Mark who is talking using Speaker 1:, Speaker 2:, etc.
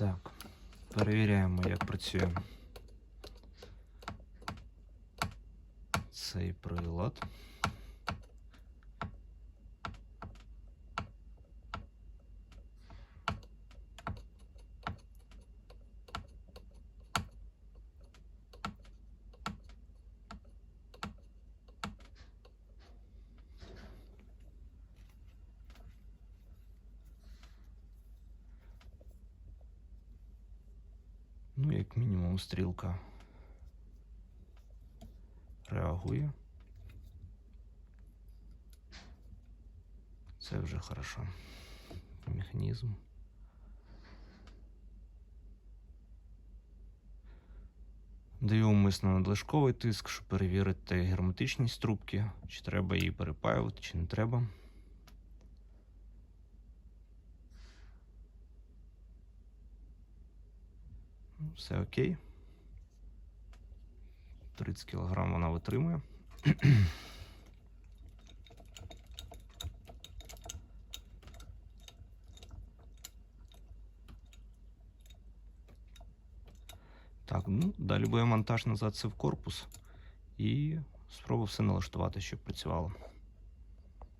Speaker 1: Так, перевіряємо, як працює цей прилад. Ну, як мінімум, стрілка реагує. Це вже хорошо. Механізм. Даю умисно надлишковий тиск, щоб перевірити герметичність трубки, чи треба її перепаювати, чи не треба. Все окей. 30 кг вона витримує. Так, ну, далі буде монтаж назад це в корпус і спробую все налаштувати, щоб працювало.